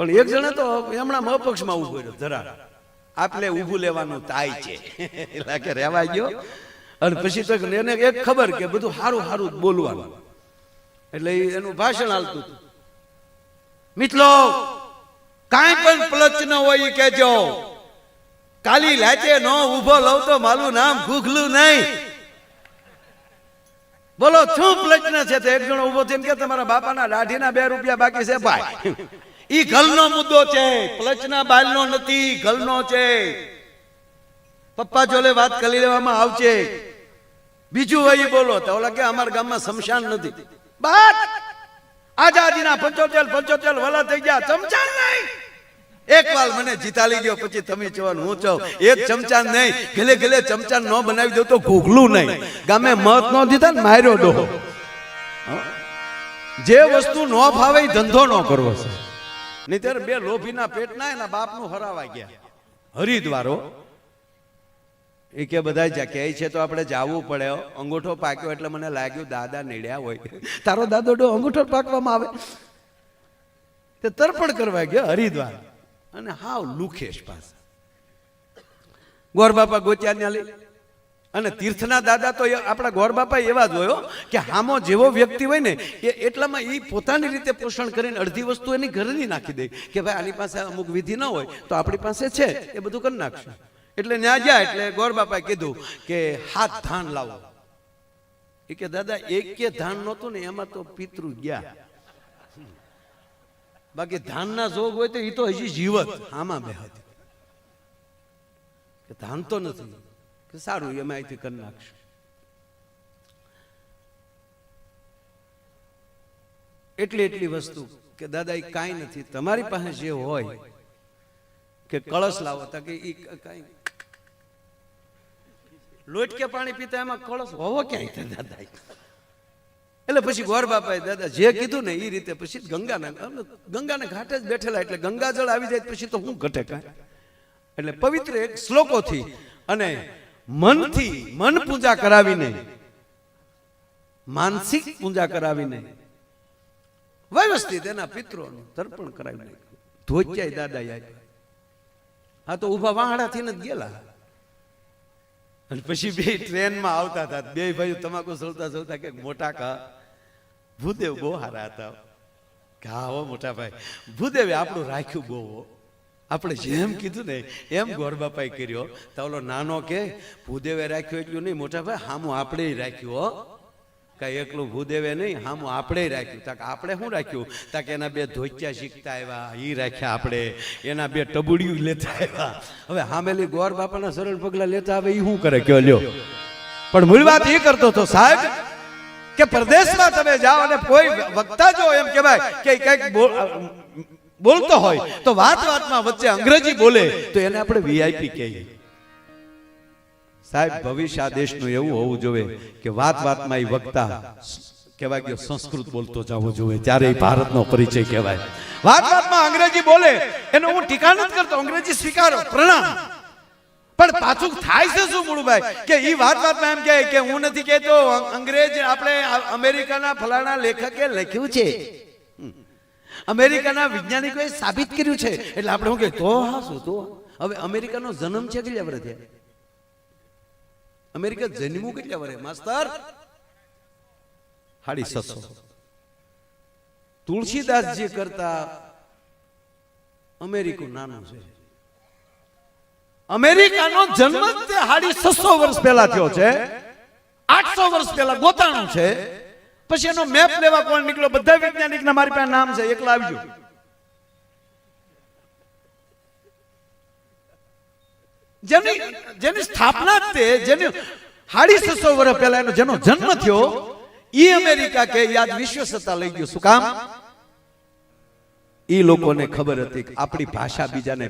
પણ એક જણે તો એમણા અપક્ષમાં ઊભો રહ્યો ધરા આપલે ઊભું લેવાનું થાય છે. એટલે કે રહેવા ગયો અને પછી તો એને એક ખબર કે બધું સારું સારું બોલવાનું. એટલે એનું ભાષણ હાલતું મિત્રો કાંઈ પણ પ્લચ ન હોય એ કહેજો. કાલી લાચે નો ઊભો લઉં તો મારું નામ ગુગલું નહીં. બોલો, શું પ્રશ્ન છે? એક જણો ઊભો થઈને કે, તમારા બાપાના દાઢીના બે રૂપિયા બાકી છે, ભાઈ. ઈ ઘરનો મુદ્દો છે. પ્લચના બાલનો નથી ઘરનો છે. પપ્પા જોલે વાત કરી લેવામાં આવશે. બીજું હોય બોલો, તો ઓલા કે અમારા ગામમાં શમશાન નથી. બાત આઝાદીના પંચોતેર પંચોતેર વલા થઈ ગયા. ચમચાન નહીં. એક વાર મને જીતાલી ગયો પછી તમે ચવાનું હું ચાવ એક ચમચા નહીં. ગલે ગલે ચમચા ન બનાવી દો તો ઘોઘલું નહીં. ગામે મત ન દીધા ને માર્યો ડો જે વસ્તુ ન ફાવે ધંધો ન કરવો છે. નહીતર બે લોભીના પેટના એના બાપનું હરાવા ગયા. હરિદ્વારો, એ કે બધા કહે છે તો આપણે જાવું પડે. અંગૂઠો પાક્યો એટલે મને લાગ્યું દાદા નીડ્યા હોય. તારો દાદો ડો અંગૂઠો પાકવામાં આવે. તે તર્પણ કરવા ગયો હરિદ્વાર. અને હાવ લુખેશ પાસે ગોર બાપા ગોત્યા ન્યા લઈ અને તીર્થના દાદા તો આપણા ગોર બાપા એવા જ હોય કે હામો જેવો વ્યક્તિ હોય ને, એ એટલામાં એ પોતાની રીતે પોષણ કરીને અડધી વસ્તુ એની ઘરની નાખી દે કે ભાઈ આની પાસે અમુક વિધિ ન હોય તો આપણી પાસે છે, એ બધું કરી નાખશું. એટલે ન્યા ગયા એટલે ગોર બાપાએ કીધું કે હાથ ધાન લાવો. એ કે દાદા, એક કે ધાન નહોતું ને એમાં તો પિતૃ ગયા. બાકી ધાનના જોગ હોય તો એ તો હજી જીવત. આમાં બે હતી ધાન તો નથી. કે સારું એમાં અહીંથી કરી નાખશું. એટલી એટલી વસ્તુ કે દાદા એ કાંઈ નથી. તમારી પાસે જે હોય કે કળશ લાવો, તા કે એ કાંઈ લોટ કે પાણી પીતા એમાં કળશ હોવો ક્યાંય દાદા એટલે પછી ગોર બાપાએ દાદા જે કીધું ને એ રીતે પછી ગંગાના ગંગાના ઘાટે જ બેઠેલા એટલે ગંગાજળ આવી જાય પછી તો હું ઘટે કાંઈ? એટલે પવિત્ર એક શ્લોકોથી અને મનથી મન પૂજા કરાવીને, માનસિક પૂજા કરાવીને, વ્યવસ્થિત એના પિતરોનું તર્પણ કરાવી નાખ્યું. ધોચ્યાય દાદા આપ્યા. હા તો ઊભા વાહડાથી જ ગયેલા? અને પછી બે ટ્રેનમાં આવતા હતા. બે ભાઈઓ તમાકુ સળતા સળતા કે મોટા કા? ભૂદેવ બહુ હારા હતા. કે હા મોટા ભાઈ. ભૂદેવે આપણું રાખ્યું બહુ. આપણે જેમ કીધું ને એમ ગોરબાપાએ કર્યો. તો ઓલો નાનો કે ભૂદેવે રાખ્યો એટલું નહીં મોટા ભાઈ હામું આપણે રાખ્યું હો. કાંઈ એકલું ભૂદેવે નહીં હામું આપણે રાખ્યું. તાક આપણે શું રાખ્યું? તાક એના બે ધોચ્યા શીખતા આવ્યા એ રાખ્યા આપણે. એના બે ટબુડિયું લેતા આવ્યા. હવે હામેલી ગોર બાપાના સરળ પગલા લેતા આવે એ શું કરે? કયો લ્યો. પણ મૂળ વાત એ કરતો હતો સાહેબ કે પ્રદેશમાં તમે જાઓ અને કોઈ વક્તા જો એમ કહેવાય કે કંઈક બોલતો હોય, તો વાત વાતમાં વચ્ચે અંગ્રેજી બોલે, તો એને આપણે વીઆઈપી કહીએ. સાહેબ, ભવિષ્ય દેશનું એવું હોવું જોઈએ કે વાત વાતમાં એ વક્તા કહેવાય કે સંસ્કૃત બોલતો જવો જોઈએ, ત્યારે એ ભારતનો પરિચય કહેવાય. વાત વાતમાં અંગ્રેજી બોલે, એનો હું ટીકા નથી કરતો, અંગ્રેજી સ્વીકારો, પ્રણામ. પણ પાછું થાય છે શું મુળુભાઈ? કે એ વાત વાતમાં એમ કહે કે હું નથી કહેતો, અંગ્રેજ આપણે અમેરિકાના ફલાણા લેખકે લખ્યું છે. અમેરિકાના વૈજ્ઞાનિકોએ સાબિત કર્યું છે. એટલે આપણે શું કે તો હા, શું, તો હવે અમેરિકાનો જન્મ છે કેટલા વર્ષ? થયા અમેરિકા જન્મ્યું કેટલા વર્ષે? માસ્તર? હાડી સસો તુલસીદાસજી કરતા, અમેરિકો નાનું છે. અમેરિકાનો જન્મ હાડી છસો વર્ષ પહેલા થયો છે. આઠસો વર્ષ પહેલા ગોતાણું છે. પછી એનો મેપ લેવા કોણ નીકળ્યો? બધા વૈજ્ઞાનિકના મારી પાસે નામ છે, એકલા આવજો. જેની જેની સ્થાપના તે, જેની હાડી છસો વર્ષ પહેલા એનો જેનો જન્મ થયો, ઈ અમેરિકા કે યાદ વિશ્વ સત્તા લઈ ગયું. શું કામ? ઈ લોકોને ખબર હતી કે આપણી ભાષા બીજાને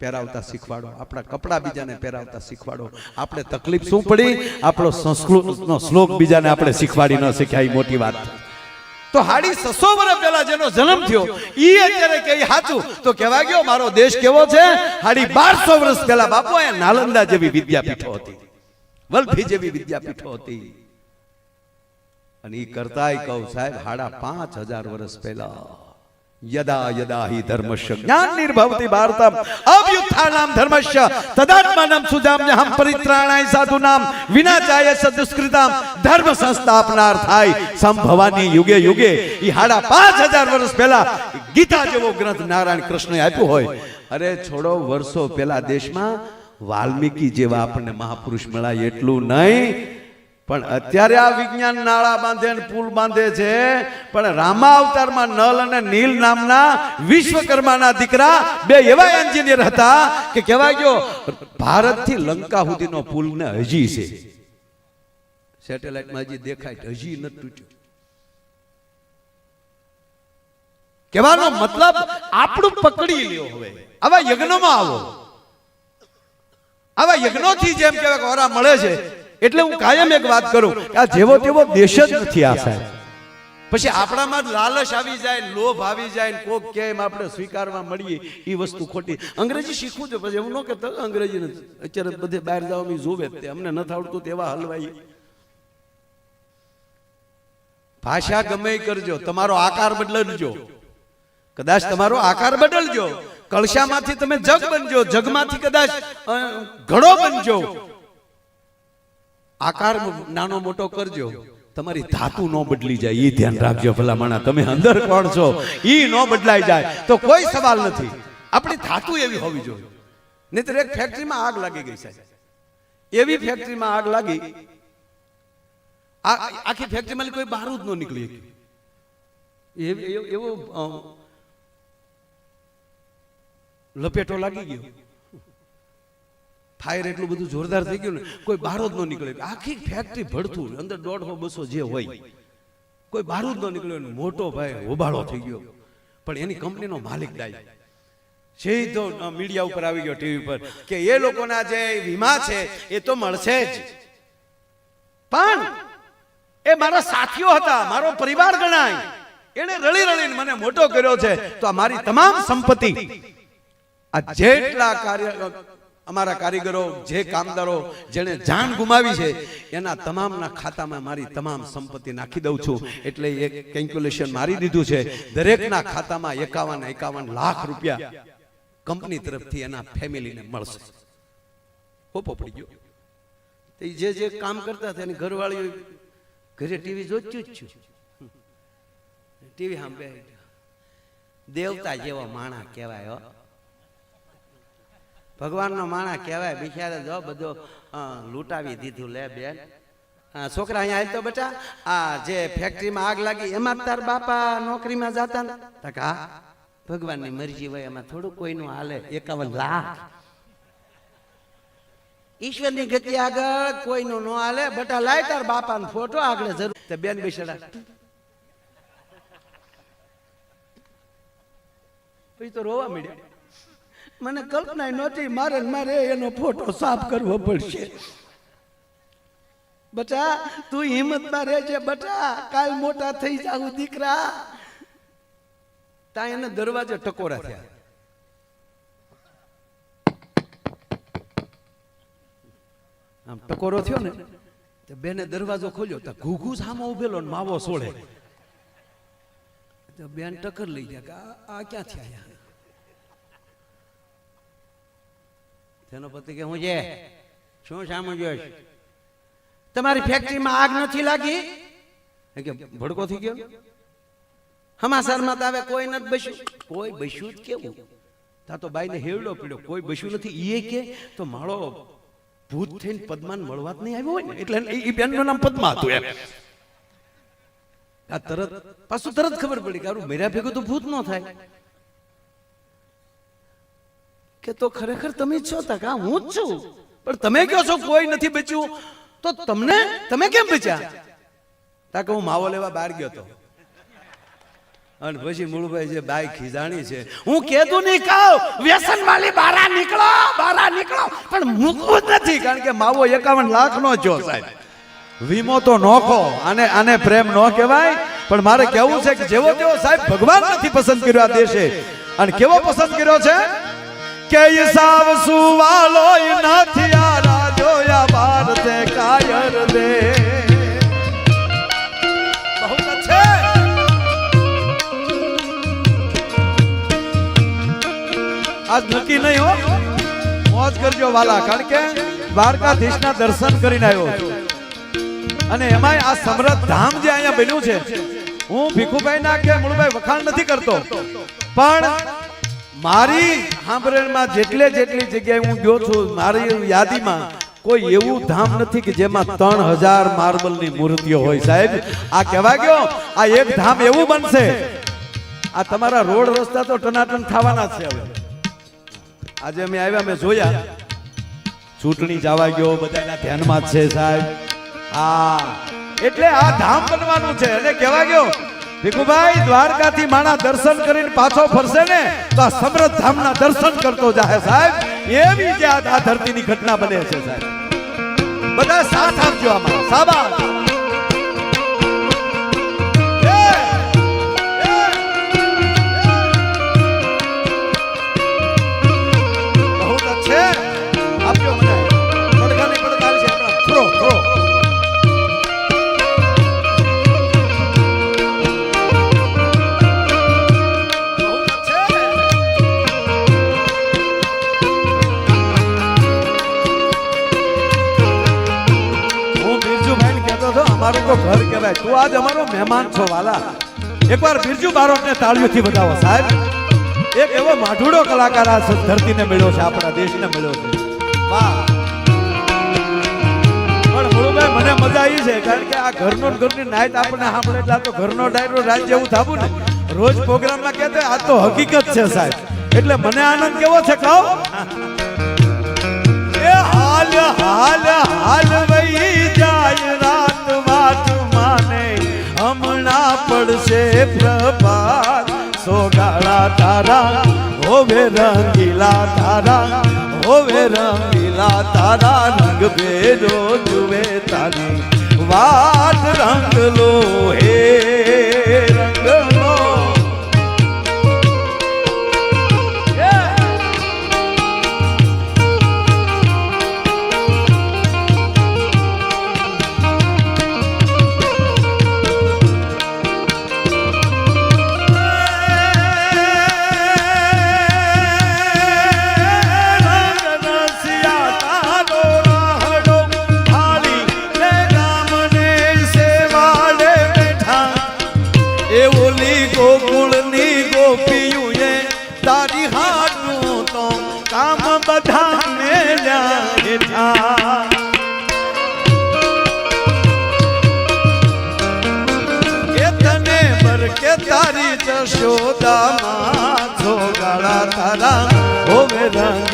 પહેરાવતા શીખવાડો. આપણા કપડાં બીજાને પહેરાવતા શીખવાડો. આપણે તકલીફ શું પડી? આપણો સંસ્કૃતનો શ્લોક બીજાને આપણે શીખવાડી ન શીખ્યા એ મોટી વાત. તો હાડી સસો વર્ષ પહેલા જેનો જન્મ થયો ઈ અત્યારે કે સાચું તો કહેવા ગયો મારો દેશ કેવો છે? હાડી બારસો વર્ષ પહેલા બાપુ એ નાલંદા જેવી વિદ્યાપીઠો હતી. વલભી જેવી વિદ્યાપીઠો હતી. અને એ કરતા કહું સાહેબ હાડા પાંચ હજાર વર્ષ પહેલા યદા યદા હિ ધર્મશ જ્ઞાન નિર્ભવતિ ભારતમ અભ્યુત્થાનામ ધર્મશ તદાત્માનમ સુજામ્યહમ પરિત્રાણાય સાધુનામ વિનાચાય સદુષ્કૃતામ ધર્મ સંસ્થાપનાર્થાય સંભવાની યુગે યુગે ઈ હાડા પાંચ હજાર વર્ષ પહેલા ગીતા જેવો ગ્રંથ નારાયણ કૃષ્ણએ આપ્યો હોય। અરે છોડો વર્ષો પહેલા દેશમાં વાલ્મીકી જેવા આપણને મહાપુરુષ મળાય એટલું નહીં પણ અત્યારે આ વિજ્ઞાન નાળા બાંધે અને પુલ બાંધે છે પણ રામા અવતારમાં નલ અને નીલ નામના વિશ્વકર્માના દીકરા બે એવા એન્જિનિયર હતા કે કહેવાય ગયો ભારતથી લંકા સુધીનો પુલ ને હજી છે. સેટેલાઇટમાં હજી દેખાય હજી ન તૂટ્યું. કહેવાનો મતલબ આપણું પકડી લ્યો હવે. આવા યજ્ઞમાં આવો. આવા યજ્ઞોથી જેમ કહેવાય કે ઓરા મળે છે એટલે હું કાયમ એક વાત કરું કે આ જેવો તેવો દેશ જ નથી આ સાહેબ. પછી આપણામાં લાલચ આવી જાય, લોભ આવી જાય કોક કેમ આપણે સ્વીકારવા મળીએ એ વસ્તુ ખોટી. અંગ્રેજી શીખવું છે પછી એવું ન કહેતો અંગ્રેજી નથી. અત્યારે બધે બહાર જવા જોવે તે. અમને નથી આવડતું તેવા હલવાઈ ભાષા ગમે કરજો, તમારો આકાર બદલજો. કદાચ તમારો આકાર બદલજો. કળશામાંથી તમે જગ બનજો, જગમાંથી કદાચ ઘડો બનજો. આકાર નાનો મોટો કરજો. તમારી ધાતુ ન બદલી જાય. એ ધ્યાન રાખજો ભલામણા તમે અંદર કોણ છો? એ ન બદલાઈ જાય. તો કોઈ સવાલ નથી. આપણી ધાતુ એવી હોવી જોઈએ. નહીતર એક ફેક્ટરીમાં આગ લાગી ગઈ સાહેબ. એવી ફેક્ટરીમાં આગ લાગી. આખી ફેક્ટરીમાં કોઈ બારૂદ ન નીકળી એવો લપેટો લાગી ગયો. ફાયર એટલું બધું જોરદાર થઈ ગયું ને, કોઈ બારોદ ન નીકળે. આખી ફેક્ટરી ભડથું અંદર દોઢસો બસો જે હોય. કોઈ બારૂદ ન નીકળ્યો મોટો ભાઈ હોબાળો થઈ ગયો. પણ એની કંપનીનો માલિક ડાય સીધો મીડિયા ઉપર આવી ગયો ટીવી પર કે એ લોકોના જે વીમા છે, એ તો મળશે જ. પણ એ મારા સાથીઓ હતા, મારો પરિવાર ગણાય. એને રળી રળીને મને મોટો કર્યો છે. તો આ મારી તમામ સંપત્તિ. આ જેટલા કાર્ય અમારા કારીગરો જે કામદારો જેણે જાન ગુમાવી છે એના તમામના ખાતામાં મારી તમામ સંપત્તિ નાખી દઉં છું. એટલે એક કેલ્ક્યુલેશન મારી દીધું છે. દરેકના ખાતામાં એકાવન એકાવન લાખ રૂપિયા કંપની તરફથી એના ફેમિલીને મળશે. હોપો પડી ગયો. તો જે જે કામ કરતા હતા એની ઘરવાળી ઘરે ટીવી જોતું જ છું. ટીવી સાંભળે. દેવતા જેવો માણા કહેવાય હો. ભગવાનનો માણા કહેવાય, બિચારે જો બધો લૂંટાવી દીધું લે બેન. છોકરા અહીંયા હાલ બેટા, આ જે ફેક્ટરીમાં આગ લાગી, એમાં તાર બાપા નોકરીમાં જતા ને. તો હા, ભગવાનની મરજી હોય, એમાં થોડું કોઈનું હાલે, એકાવન લાખ. ઈશ્વરની ગતિ આગળ કોઈનું ન હાલે, બટા, લાય તાર બાપાનો ફોટો, આગળ જરૂર. તે બેન બેસડા. પછી તો રોવા મળ્યા મને કલ્પના નહોતી, મારે મારે એનો ફોટો સાફ કરવો પડશે. બટા, તું હિંમતમાં રહેજે બટા, કાલ મોટા થઈ જાવ દીકરા. તા એને દરવાજે ટકોરા થયા. આમ ટકોરો થયો ને, તે બેને દરવાજો ખોલ્યો, તો ઘૂઘુ સામો ઉભેલો ને માવો સોળે. તો બેન ટક્કર લઈ ગયા આ- ક્યાં ક્યાંથી તેનો પતિ કે હું જે? શું સામું જોઈશ? તમારી ફેક્ટરીમાં આગ નથી લાગી? કે ભડકો થઈ ગયો? હમાસારમાં તાવે કોઈ નથી બસ્યું. કોઈ બસ્યું જ કેવું? તા તો બાઈને હેવડો પીડ્યો. કોઈ બસ્યું નથી. એ કે તો માળો ભૂત થઈને પદ્માન મળવા જ નહીં આવ્યો હોય ને? એટલે એ બેનનું નામ પદ્મા હતું એમ. આ તરત પાછું તરત ખબર પડી કે આરું મેરા ભેગું તો ભૂત ન થાય. કે તો ખરેખર તમે છો તા કા હું જ છું? પણ તમે કહો છો કોઈ નથી બચ્યું, તો તમને, તમે કેમ બચ્યા? તાકે હું માવો લેવા બહાર ગયો તો. અને પછી મૂળભાઈ જે બાઈ ખીજાણી છે, હું કેતું નહીં, કહું, વ્યસન વાળી બારા નીકળો બારા નીકળો. પણ મૂકવું નથી, કારણ કે માવો એકાવન લાખ નો જો સાહેબ. વીમો તો નોખો આને આને પ્રેમ નો કહેવાય, પણ મારે કહેવું છે કે જેવો તેવો સાહેબ ભગવાન નથી પસંદ કર્યો આ દેશે. અને કેવો પસંદ કર્યો છે? કે ઈસાવ સુવાલો નથી આ બાર દે કાયર દે. આજ નક્કી નહીં હો. મોજ કરજો વાલા, કારણ કે દ્વારકાધીશના દર્શન કરીને આવ્યો. અને એમાંય આ સમરથ ધામ જે અહીંયા બન્યું છે, હું ભીખુભાઈ ના કે મૂળભાઈ વખાણ નથી કરતો. પણ મારી સાંભળેલમાં જેટલે જેટલી જગ્યાએ હું ગયો છું, મારી યાદીમાં કોઈ એવું ધામ નથી કે જેમાં ત્રણ હજાર માર્બલની મૂર્તિઓ હોય. સાહેબ, આ કહેવા ગયો, આ એક ધામ એવું બનશે. આ તમારા રોડ રસ્તા તો ટનાટન થવાના છે હવે. આજે અમે આવ્યા મેં જોયા. ચૂંટણી જવા ગયો, બધાના ધ્યાનમાં છે સાહેબ. હા, એટલે આ ધામ બનવાનું છે. અને કહેવા ગયો ભીખુભાઈ દ્વારકાથી માણા દર્શન કરીને પાછો ફરશે ને તો આ સમૃદ્ધ ધામના દર્શન કરતો જાહે સાહેબ. એવી જે આ આ ધરતીની ઘટના બને છે સાહેબ. બધા સાથ આપજો આમાં. સાબાશ. મહેમાન છો વાલા. એકવાર બિરજુ બારોટને તાળીઓથી બતાવો સાહેબ. એક એવો માઢુડો કલાકાર આ ધરતીને મળ્યો છે, આપણા દેશને મળ્યો છે. વાહ. પણ મુળુભાઈ મને મજા આવી છે, કારણ કે આ ઘરનો ઘરની નાઈટ આપણને સાંભળે એટલે તો ઘરનો ડાયરો રાજ્ય જેવું થાવું ને. રોજ પ્રોગ્રામમાં કહેતો આ તો હકીકત છે, સાહેબ. એટલે મને આનંદ કેવો છે, કહો? એ હાલ હાલ હાલ વહી જાય રાત વાત હમણાં પડશે પ્રભાત. સોગાળા તારા, હોવે રંગીલા તારા, હોવે રંગીલા તારા રંગ ભેરો જુએ તારી. વાત રંગલો હે રંગલો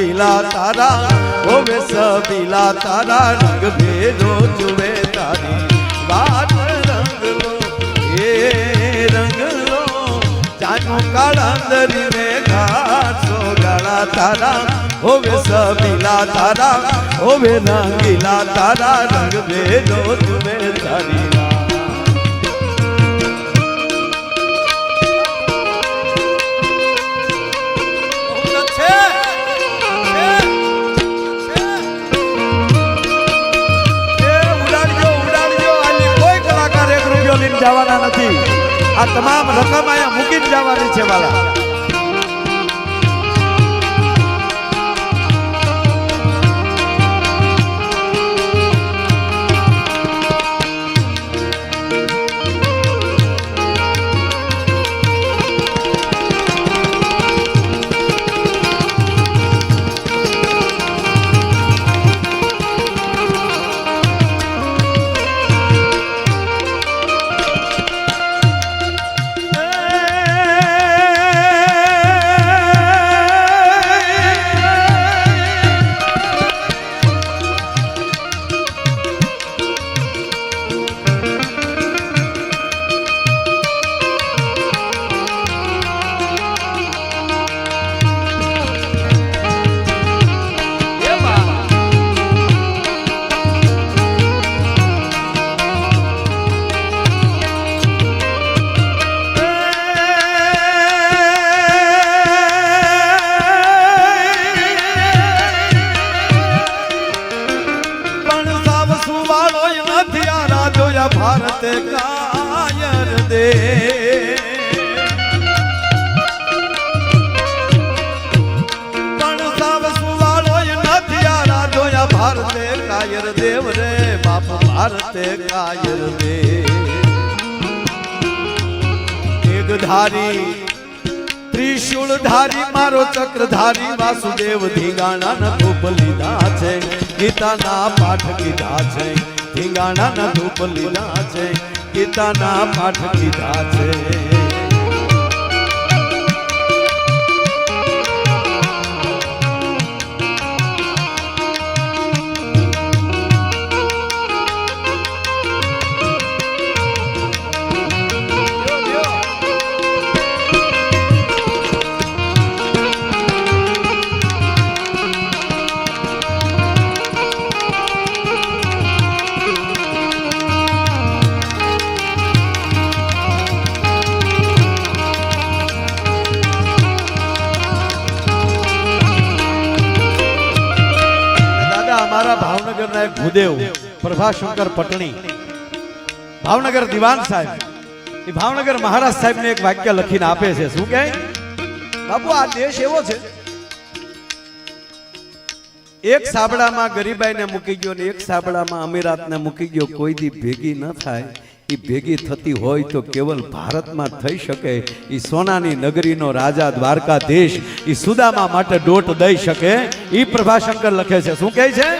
રંગીલા તારા, હોવે સબીલા તારા રંગ ભેરો જુએ તારી. વાત રંગલો, એ રંગલો, જાનું કાળા દરીને ઘાટ ગાળા તારા, હોવે સબીલા તારા, હોવે રંગીલા તારા રંગ ભેરો જુએ તારી. જવાના નથી. આ તમામ રકમ અહીંયા મૂકીને જવાની છે વાલા રત કાયર દે પણ સાવ સુવાળો નથી આરા જોયા ભારતે કાયર દેવ રે બાપ ભારતે કાયર દે એક ધારી ત્રિશુળ ધારી મારો ચક્રધારી વાસુદેવ ધીગાણા ના ધૂપ લીધા છે ગીતાના પાઠ કીધા છે ધીંગાણા ન ધૂપ લીધા છે ગીતાના પાઠ લીધા છે. ભાવનગરના ભૂદેવ, પ્રભાશંકર પટણી, ભાવનગર દિવાન સાહેબ. એ ભાવનગર મહારાજ સાહેબને એક વાક્ય લખીને આપે છે. શું કહે? બાપુ, આ દેશ એવો છે. એક સાબડામાં ગરીબાઈને મૂકી ગયો ને એક સાબડામાં અમીરાતને મૂકી ગયો. કોઈ દી ભેગી ન થાય. એ ભેગી થતી હોય તો કેવલ ભારતમાં થઈ શકે. એ સોનાની નગરીનો રાજા, દ્વારકાધીશ એ સુદામા માટે દોટ દઈ શકે. એ પ્રભાશંકર લખે છે. શું કહે છે?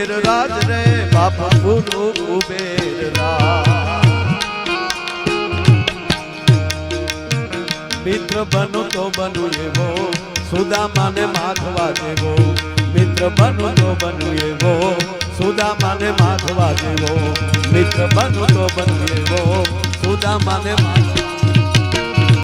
કુબેર રાજ રે, બાપ ગુરુ કુબેર મિત્ર બનુ તો બનુ એવો, સુદામાને માથવા દેવો. મિત્ર બનુ તો બનુ એવો, સુદામાને માથવા જેવો મિત્ર બનુ તો બનુ એવો, સુદામાને માથવા